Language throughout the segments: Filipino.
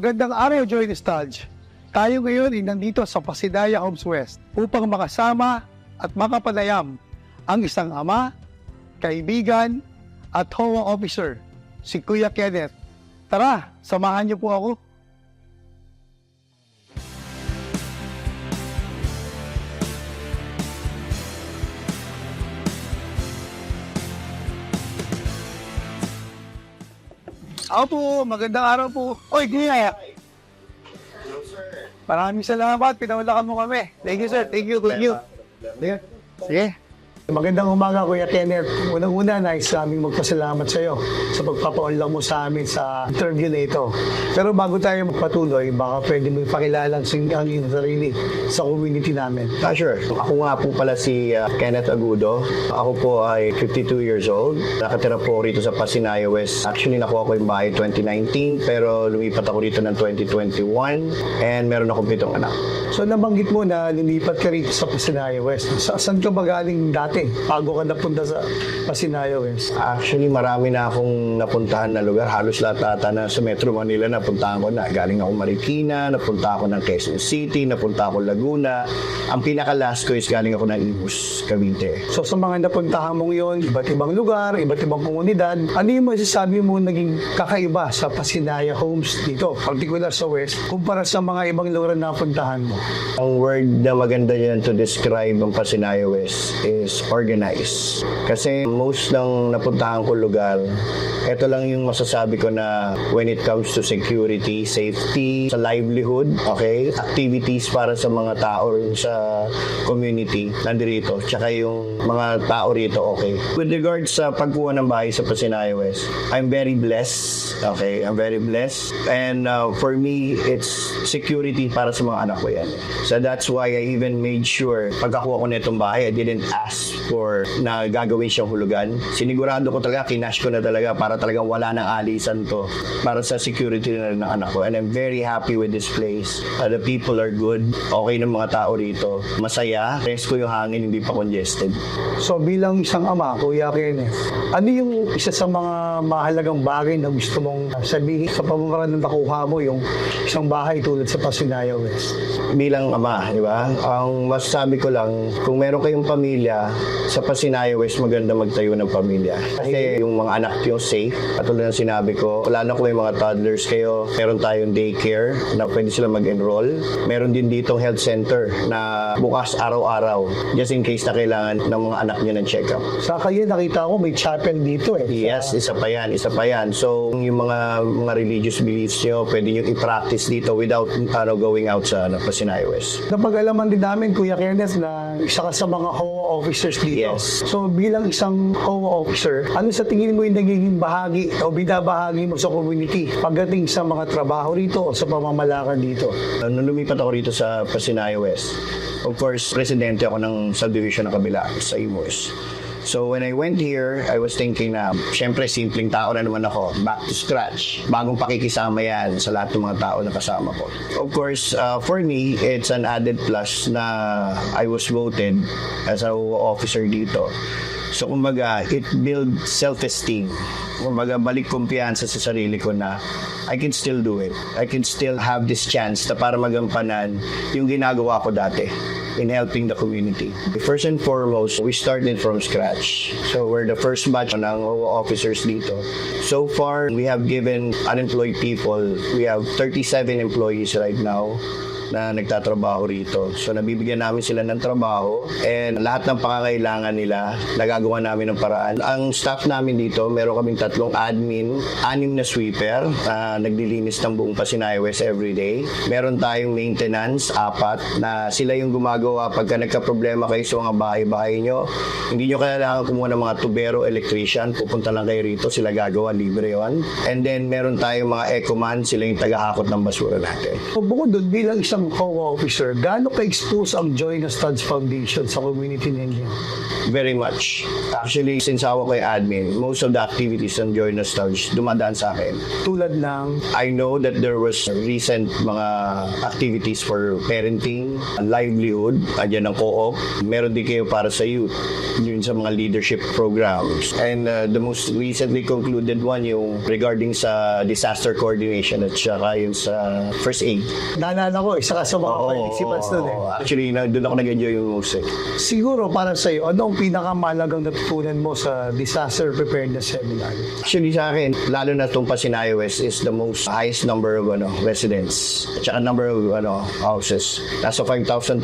Magandang araw, Joy Nostalge. Tayo ngayon ay nandito sa Pasidaya Homes West upang makasama at makapanayam ang isang ama, kaibigan, at HOA officer, si Kuya Kenneth. Tara, samahan niyo po ako. Ako po, magandang araw po. Oy, Kuya. Maraming salamat, pinawalakan mo kami. Thank you, sir. Thank you, thank you. Sige. Sige. Magandang umaga, Kuya Kenneth. Unang-una, nais aming magpasalamat sa iyo sa pagpapaunlak mo sa amin sa interview na ito. Pero bago tayo magpatuloy, baka pwede mo ipakilala ang iyong sarili sa community namin. Ah, sure. Ako nga po pala si uh, Kenneth Agudo. Ako po ay 52 years old. Nakatira po rito sa Pasinaya West. Actually, nakuha ko yung bahay 2019, pero lumipat ako rito ng 2021 and meron akong pitong anak. So nabanggit mo na lilipat ka rito sa Pasinaya West. Sa, saan ka ba galing dati bago ka napunta sa Pasinaya West? Actually, marami na akong napuntahan na lugar. Halos lahat ata na sa Metro Manila napuntahan ko na. Galing ako Marikina, napunta ako ng Quezon City, napunta ako Laguna. Ang pinaka-last ko is galing ako ng Imus, Cavite. So sa mga napuntahan mong yon, iba't ibang lugar, iba't ibang komunidad, ano yung masasabi mo naging kakaiba sa Pasinaya Homes dito, particular sa West, kumpara sa mga ibang lugar na napuntahan mo? Ang word na maganda yan to describe ang Pasinaya West is organized. Kasi most ng napuntahan ko lugar, ito lang yung masasabi ko na when it comes to security, safety, sa livelihood, okay, activities para sa mga tao sa community, nandirito, tsaka yung mga tao rito, okay. With regards sa pagkuha ng bahay sa Pasinaya West, I'm very blessed, okay, I'm very blessed. And uh, for me, it's security para sa mga anak ko yan. So that's why I even made sure pagkakuha ko nitong bahay, I didn't ask for na gagawin siyang hulugan. Sinigurado ko talaga, kinash ko na talaga para talagang wala nang alisan to para sa security na ng anak ko. And I'm very happy with this place. Uh, the people are good. Okay ng mga tao rito. Masaya. Presko yung hangin, hindi pa congested. So bilang isang ama, Kuya Kenneth, ano yung isa sa mga mahalagang bagay na gusto mong sabihin sa pamamaraan ng nakuha mo yung isang bahay tulad sa Pasinaya West? bilang ama, di ba? Ang masasabi ko lang, kung meron kayong pamilya, sa Pasinaya West maganda magtayo ng pamilya. Kasi yung mga anak nyo safe. Katulad ng sinabi ko, lalo kung may mga toddlers kayo, meron tayong daycare na pwede sila mag-enroll. Meron din ditong health center na bukas araw-araw just in case na kailangan ng mga anak nyo ng check-up. Sa kayo, nakita ko may chapel dito eh. Yes, isa pa yan, isa pa yan. So, yung mga mga religious beliefs nyo, pwede nyo i-practice dito without ano, going out sa ano, Pasinaya West. Napag-alaman din namin, Kuya Kenneth, na isa ka sa mga HOA officers dito. Yes. So bilang isang HOA officer, ano sa tingin mo yung nagiging bahagi o binabahagi mo sa community pagdating sa mga trabaho rito o sa pamamalakad dito? Nung lumipat ako rito sa Pasinaya West, of course, presidente ako ng subdivision ng kabila sa Imus. So when I went here, I was thinking na, syempre, simpleng tao na naman ako, back to scratch. Bagong pakikisama yan sa lahat ng mga tao na kasama ko. Of course, uh, for me, it's an added plus na I was voted as a officer dito. So kumbaga, it builds self-esteem. Kumbaga, balik kumpiyansa sa sarili ko na I can still do it. I can still have this chance na para magampanan yung ginagawa ko dati in helping the community. First and foremost, we started from scratch. So we're the first batch ng officers dito. So far, we have given unemployed people, we have 37 employees right now na nagtatrabaho rito. So nabibigyan namin sila ng trabaho and lahat ng pangangailangan nila nagagawa namin ng paraan. Ang staff namin dito, meron kaming tatlong admin, anim na sweeper na naglilinis ng buong Pasinaya West every day. Meron tayong maintenance, apat, na sila yung gumagawa pagka nagka-problema kayo sa mga bahay-bahay nyo. Hindi nyo kailangan kumuha ng mga tubero, electrician, pupunta lang kayo rito, sila gagawa, libre yon. And then meron tayong mga ecoman, sila yung tagahakot ng basura natin. Bukod doon, bilang isang isang co-officer, gaano ka-expose ang Joy na Studs Foundation sa community ninyo? Very much. Actually, since ako kay admin, most of the activities ng Joy Nostalgia dumadaan sa akin. Tulad ng I know that there was recent mga activities for parenting, livelihood, andyan ang co-op. Meron din kayo para sa youth, yun sa mga leadership programs. And uh, the most recently concluded one yung regarding sa disaster coordination at saka yung sa first aid. naalala ko, isa ka sa mga participants doon eh. Actually, na, doon ako nag-enjoy yung music. Siguro para sa iyo, ano ang pinakamalagang natutunan mo sa disaster preparedness seminar? Actually sa akin, lalo na itong Pasinayo West is the most highest number of ano, residents. At saka number of ano, houses. Nasa 5,200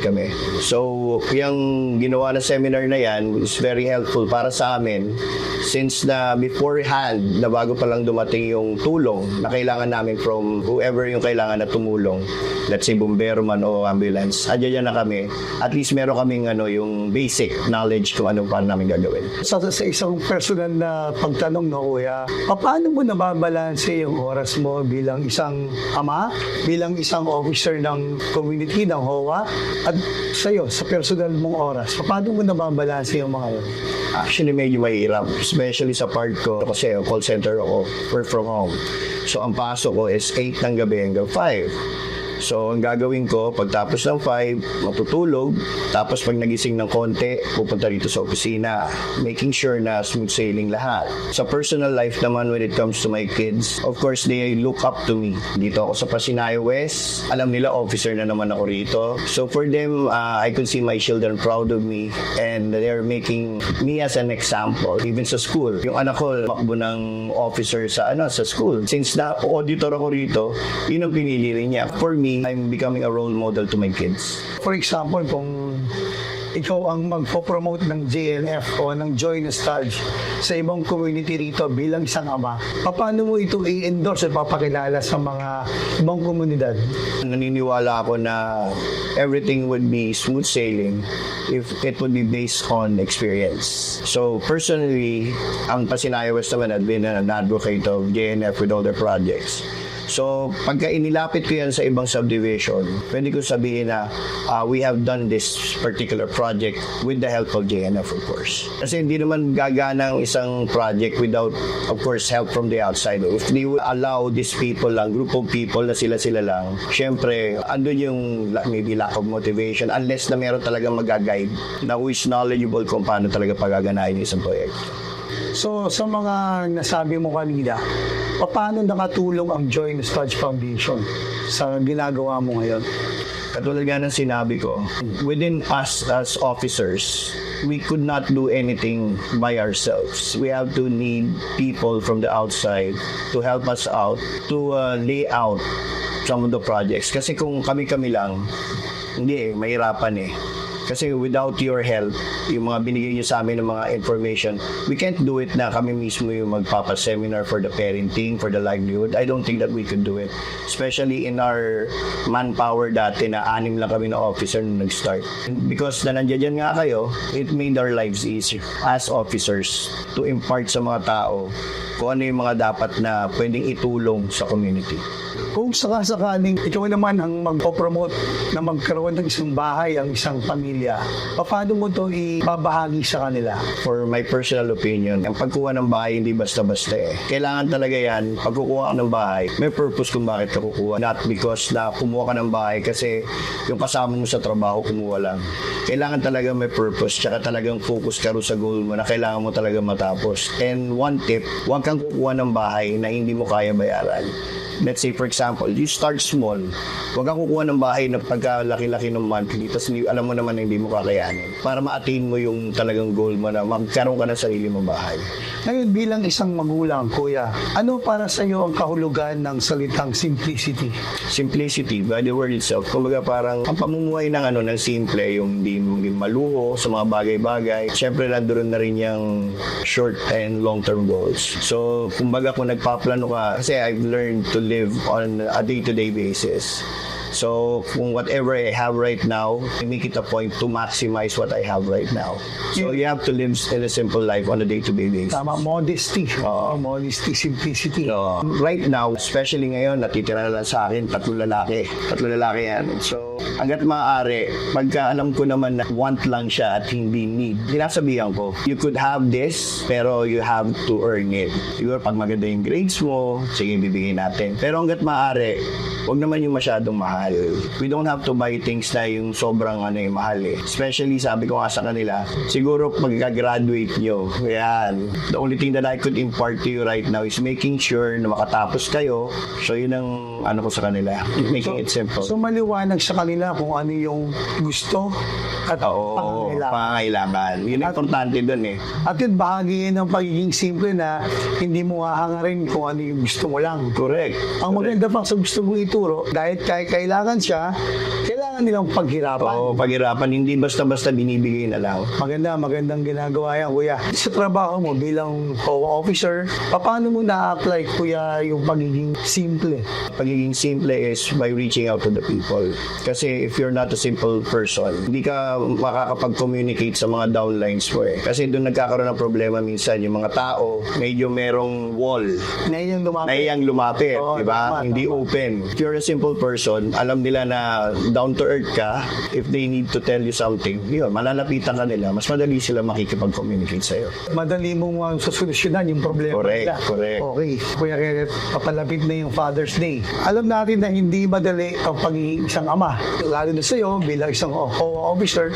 kami. So, yung ginawa na seminar na yan is very helpful para sa amin since na beforehand, na bago pa lang dumating yung tulong na kailangan namin from whoever yung kailangan na tumulong, let's say bumbero man o ambulance, adyan na kami. At least meron kaming ano, yung basic knowledge kung ano paano namin gagawin. Sa, sa isang personal na pagtanong, no, kuya, paano mo nababalanse yung oras mo bilang isang ama, bilang isang officer ng community, ng HOA, at sa'yo, sa personal mong oras, paano mo nababalanse yung mga yun? Actually, medyo mahirap. Especially sa part ko. Kasi call center ako, work from home. So, ang pasok ko is 8 ng gabi hanggang 5. So, ang gagawin ko, pagtapos ng 5, matutulog. Tapos, pag nagising ng konti, pupunta dito sa opisina. Making sure na smooth sailing lahat. Sa personal life naman, when it comes to my kids, of course, they look up to me. Dito ako sa Pasinayo West. Alam nila, officer na naman ako rito. So, for them, uh, I could see my children proud of me. And they're making me as an example. Even sa school. Yung anak ko, makbo ng officer sa ano sa school. Since na auditor ako rito, yun ang pinili rin niya. For me, I'm becoming a role model to my kids. For example, kung ikaw ang magpo-promote ng JNF o ng Joy Nostalgia sa ibang community rito bilang isang ama, paano mo ito i-endorse at papakilala sa mga ibang komunidad? Naniniwala ako na everything would be smooth sailing if it would be based on experience. So personally, ang Pasinayo West naman had been an advocate of JNF with all their projects. So, pagka inilapit ko yan sa ibang subdivision, pwede ko sabihin na uh, we have done this particular project with the help of JNF, of course. Kasi hindi naman gagana ang isang project without, of course, help from the outside. If they will allow these people lang, group of people na sila-sila lang, syempre, andun yung maybe lack of motivation unless na meron talagang mag-guide na who is knowledgeable kung paano talaga pagaganahin isang project. So, sa mga nasabi mo kanina, paano nakatulong ang Joy Nostalgia Foundation sa ginagawa mo ngayon? Katulad nga ng sinabi ko, within us as officers, we could not do anything by ourselves. We have to need people from the outside to help us out, to uh, lay out some of the projects. Kasi kung kami-kami lang, hindi eh, mahirapan eh. Kasi without your help, yung mga binigay niyo sa amin ng mga information, we can't do it na kami mismo yung magpapa-seminar for the parenting, for the livelihood. I don't think that we could do it. Especially in our manpower dati na anim lang kami na officer nung nag-start. Because na nandiyan nga kayo, it made our lives easier as officers to impart sa mga tao kung ano yung mga dapat na pwedeng itulong sa community. Kung sakasakaling ikaw naman ang magpo-promote na magkaroon ng isang bahay ang isang pamilya, paano mo ito ibabahagi sa kanila? For my personal opinion, ang pagkuha ng bahay hindi basta-basta eh. Kailangan talaga yan, pag kukuha ka ng bahay, may purpose kung bakit ka kukuha. Not because na kumuha ka ng bahay kasi yung kasama mo sa trabaho kumuha lang. Kailangan talaga may purpose, tsaka talagang focus ka rin sa goal mo na kailangan mo talaga matapos. And one tip, huwag kang kukuha ng bahay na hindi mo kaya bayaran. Let's say for example, you start small. Huwag kang kukuha ng bahay na pagkalaki-laki ng monthly tapos alam mo naman na hindi mo kakayanin. Para ma-attain mo yung talagang goal mo na magkaroon ka ng sarili mong bahay. Ngayon bilang isang magulang, kuya, ano para sa iyo ang kahulugan ng salitang simplicity? Simplicity by the word itself. Kumbaga parang ang pamumuhay ng ano ng simple, yung hindi hindi maluho sa mga bagay-bagay. Siyempre nandoon na rin yung short and long-term goals. So, kumbaga kung nagpaplano ka, kasi I've learned to live on a day-to-day basis. So, kung whatever I have right now, I make it a point to maximize what I have right now. So, you have to live in a simple life on a day-to-day basis. Tama, modesty. Oo, modesty, simplicity. So, right now, especially ngayon, natitira na lang sa akin, tatlong lalaki. Tatlong lalaki yan. So, hanggat maaari, pagka alam ko naman na want lang siya at hindi need, sinasabihan ko, you could have this, pero you have to earn it. Siguro, pag maganda yung grades mo, sige, bibigyan natin. Pero hanggat maaari, wag naman yung masyadong mahal. We don't have to buy things na yung sobrang ano yung mahal eh. Especially, sabi ko nga sa kanila, siguro pagka-graduate nyo, yan. The only thing that I could impart to you right now is making sure na makatapos kayo. So, yun ang ano ko sa kanila. Making it simple. So maliwanag sa kanila kung ano yung gusto at Oo, pangangailangan. pangangailangan. Yun ang importante dun eh. At yun, bahagi yun ng pagiging simple na hindi mo hahangarin kung ano yung gusto mo lang. Correct. Ang maganda pa sa gusto mong ituro, dahil kaya kailangan siya, kailangan nilang paghirapan. Oo, paghirapan, hindi basta-basta binibigay na lang. Maganda, magandang ginagawa yan, kuya. Sa trabaho mo bilang COA officer, paano mo na-apply, kuya, yung pagiging simple? Pagiging simple is by reaching out to the people. Kasi if you're not a simple person, hindi ka makakapag-communicate sa mga downlines mo eh. Kasi doon nagkakaroon ng problema minsan yung mga tao, medyo merong wall Na yung lumapit. nahiyang lumapit, Oo, di ba? Hindi tama. open. If you're a simple person, alam nila na down to earth ka, if they need to tell you something, yun, malalapitan ka nila, mas madali sila makikipag-communicate sa'yo. Madali mo mo solusyonan yung problema Correct, nila. correct. Okay. Kuya Kenneth, papalapit na yung Father's Day. Alam natin na hindi madali ang pagiging isang ama. Lalo na sa'yo, bilang isang HOA officer,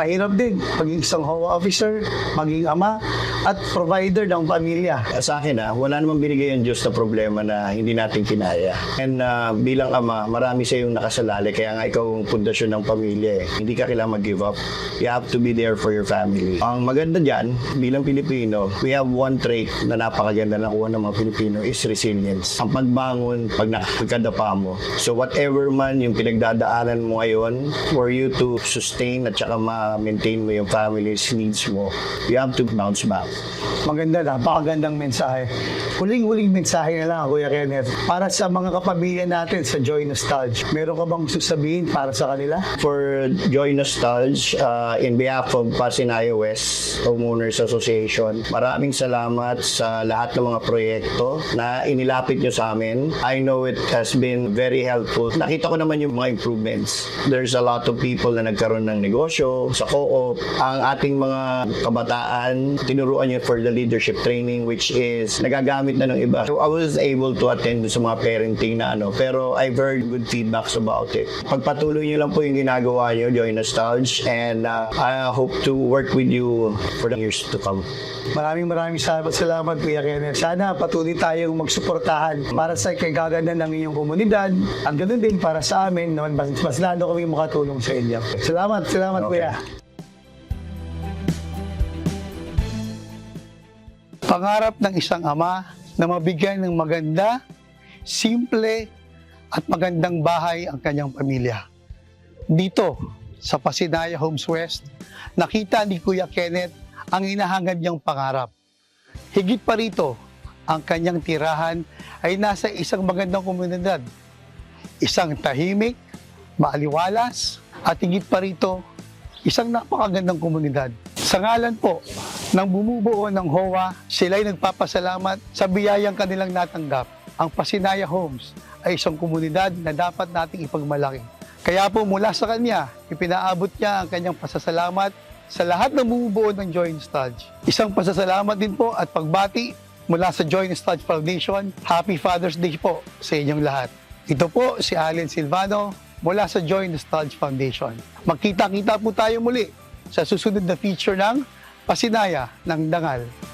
mahirap din pagiging isang HOA officer, maging ama, at provider ng pamilya. Sa akin ah, wala namang binigay ang Diyos na problema na hindi natin kinaya. And ah, bilang ama, marami sa yung nakasalali. Kaya nga ikaw ang pundasyon ng pamilya eh. Hindi ka kailangan mag-give up. You have to be there for your family. Ang maganda dyan, bilang Pilipino, we have one trait na napakaganda na kuha ng mga Pilipino is resilience. Ang pagbangon pag nakakadapa mo. So whatever man yung pinagdadaanan mo ngayon, for you to sustain at saka ma-maintain mo yung family's needs mo, you have to bounce back. Maganda, napakagandang mensahe. Huling-huling mensahe na lang, Kuya Kenneth. Para sa mga kapamilya natin sa Joy Nostalgia, meron ka bang sasabihin para sa kanila? For Joy Nostalge, uh, in behalf of Pasinayo West Homeowners Association, maraming salamat sa lahat ng mga proyekto na inilapit nyo sa amin. I know it has been very helpful. Nakita ko naman yung mga improvements. There's a lot of people na nagkaroon ng negosyo sa co-op. Ang ating mga kabataan, tinuruan nyo for the leadership training which is nagagamit na ng iba. So I was able to attend sa mga parenting na ano, pero I've heard good feedbacks about it. Pagpatuloy nyo lang po yung ginagawa nyo, Joy Nostalge, and uh, I hope to work with you for the years to come. Maraming maraming salamat, salamat Kuya Kenneth. Sana patuloy tayong magsuportahan para sa kagaganda ng iyong komunidad. Ang ganun din para sa amin, naman mas, mas lalo kami makatulong sa inyo. Salamat, salamat Okay. Kuya. Pangarap ng isang ama na mabigyan ng maganda, simple at magandang bahay ang kanyang pamilya. Dito sa Pasinaya Homes West, nakita ni Kuya Kenneth ang hinahangad niyang pangarap. Higit pa rito, ang kanyang tirahan ay nasa isang magandang komunidad. Isang tahimik, maaliwalas, at higit pa rito, isang napakagandang komunidad. Sa ngalan po ng bumubuo ng HOA, sila'y nagpapasalamat sa biyayang kanilang natanggap. Ang Pasinaya Homes ay isang komunidad na dapat nating ipagmalaki. Kaya po mula sa kanya, ipinaabot niya ang kanyang pasasalamat sa lahat ng bumubuo ng Joy Nostalgia. Isang pasasalamat din po at pagbati mula sa Joy Nostalgia Foundation. Happy Father's Day po sa inyong lahat. Ito po si Allen Silvano mula sa Joy Nostalgia Foundation. Magkita-kita po tayo muli sa susunod na feature ng Pasinaya ng Dangal.